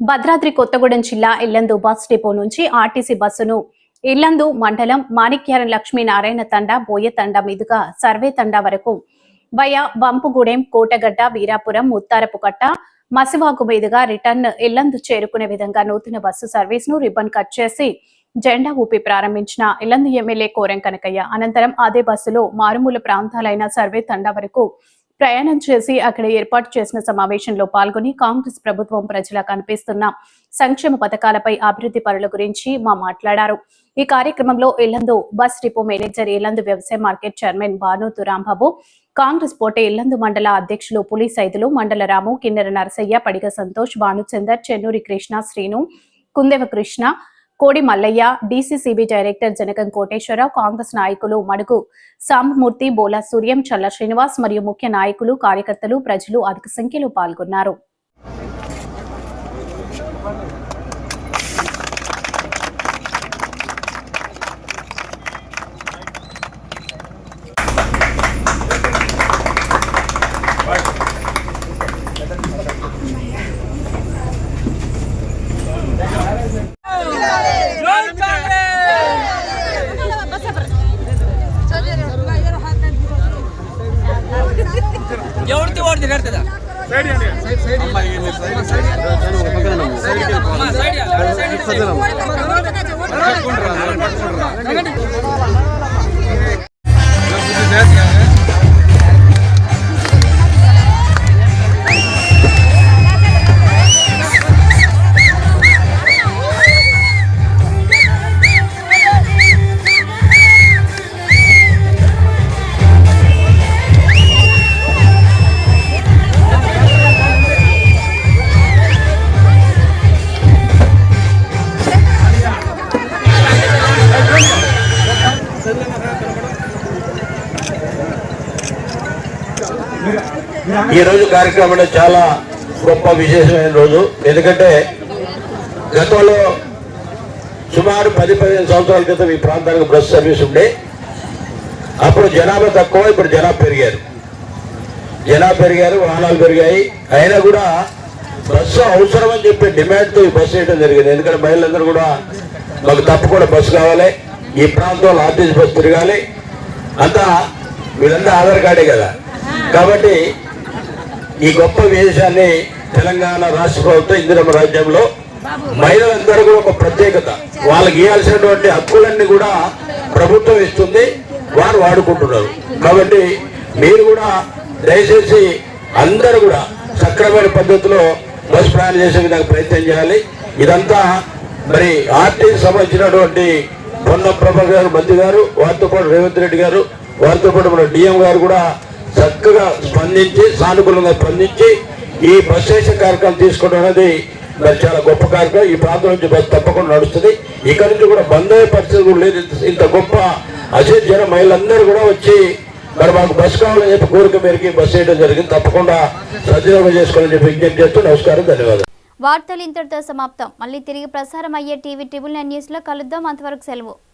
భద్రాద్రి కొత్తగూడెం జిల్లా Yellandu bus depot నుంచి RTC బస్సును ఇల్లందు మండలం మాణిక్యారం లక్ష్మీనారాయణ తండా బోయ తండా మీదుగా సర్వే తండా వరకు వయా వంపుగూడెం కోటగడ్డ వీరాపురం ముత్తారపుకట్ట మసివాగు మీదుగా రిటర్న్ ఇల్లందు చేరుకునే విధంగా నూతన బస్సు సర్వీస్ను రిబ్బన్ కట్ చేసి జెండా ఊపి ప్రారంభించిన ఇల్లందు ఎమ్మెల్యే కోరం కనకయ్య. అనంతరం అదే బస్సులో మారుమూల ప్రాంతాలైన సర్వే తండా వరకు ప్రయాణం చేసి అక్కడ ఏర్పాటు చేసిన సమావేశంలో పాల్గొని కాంగ్రెస్ ప్రభుత్వం ప్రజల కనిపిస్తున్న సంక్షేమ పథకాలపై అభివృద్ధి పనుల గురించి మా మాట్లాడారు. ఈ కార్యక్రమంలో Illandu bus depot manager Illandu వ్యవసాయ మార్కెట్ చైర్మన్ భాను తురాంబాబు కాంగ్రెస్ పోటీ ఇల్లందు మండల అధ్యక్షులు పులి సైదులు మండల రాము కిన్నెర నరసయ్య పడిగ సంతోష్ భానుచందర్ చెన్నూరి కృష్ణ శ్రీను కుందెవ కృష్ణ కోడి మల్లయ్య డీసీసీబీ డైరెక్టర్ జనకం కోటేశ్వరరావు కాంగ్రెస్ నాయకులు మడుగు సాంబమూర్తి బోలా సూర్యం చల్ల శ్రీనివాస్ మరియు ముఖ్య నాయకులు కార్యకర్తలు ప్రజలు అధిక సంఖ్యలో పాల్గొన్నారు. జై ಸೈಡ್ ಸೈಡ್ ఈ రోజు కార్యక్రమంలో చాలా గొప్ప విశేషమైన రోజు. ఎందుకంటే గతంలో సుమారు పది పదిహేను సంవత్సరాల క్రితం ఈ ప్రాంతానికి బస్ సర్వీస్ ఉండే. అప్పుడు జనాభా తక్కువ ఇప్పుడు జనాభా పెరిగారు. జనాభా పెరిగారు వాహనాలు పెరిగాయి. అయినా కూడా బస్సు అవసరం అని చెప్పి డిమాండ్తో ఈ బస్సు వేయడం జరిగింది. ఎందుకంటే మహిళలందరూ కూడా మాకు తప్పకుండా బస్సు కావాలి. ఈ ప్రాంతంలో ఆర్టీసీ బస్సు తిరగాలి. అంతా వీళ్ళంతా ఆధార్ కార్డే కదా. కాబట్టి ఈ గొప్ప విదేశాన్ని తెలంగాణ రాష్ట్ర ప్రభుత్వం ఇందిరమ్మ రాజ్యంలో మహిళలందరూ కూడా ఒక ప్రత్యేకత. వాళ్ళకి ఇవ్వాల్సినటువంటి హక్కులన్నీ కూడా ప్రభుత్వం ఇస్తుంది వారు వాడుకుంటున్నారు. కాబట్టి మీరు కూడా దయచేసి అందరూ కూడా సక్రమైన పద్ధతిలో బస్ ప్రయాణం చేసే విధంగా ప్రయత్నం చేయాలి. ఇదంతా మరి ఆర్టీసీ సంబంధించినటువంటి పొన్న ప్రభాకర్ గారు మంత్రి గారు వారితో పాటు రేవంత్ రెడ్డి గారు వారితో పాటు మన డిఎం గారు కూడా చక్కగా స్పందించి సానుకూలంగా స్పందించి ఈ బస్ కార్యక్రమం తీసుకోవడం అనేది మరి చాలా గొప్ప కార్యక్రమం. ఈ ప్రాంతం నుంచి బస్సు తప్పకుండా నడుస్తుంది. ఇక్కడ నుంచి కూడా బంద్ అయ్యే పరిస్థితి కూడా లేదు. ఇంత- గొప్ప అసేట్ జన మహిళలందరూ కూడా వచ్చి మరి మాకు బస్సు కావాలని చెప్పి కోరిక మేరకు ఈ బస్సు వేయడం జరిగింది. తప్పకుండా సద్వినియోగం చేసుకోవాలని చెప్పి విజ్ఞప్తి చేస్తూ నమస్కారం ధన్యవాదాలు. వార్తలు ఇంతటితో సమాప్తం. మళ్ళీ తిరిగి ప్రసారం అయ్యే టీవీ ట్రిబుల్ నైన్ న్యూస్లో కలుద్దాం. అంతవరకు సెలవు.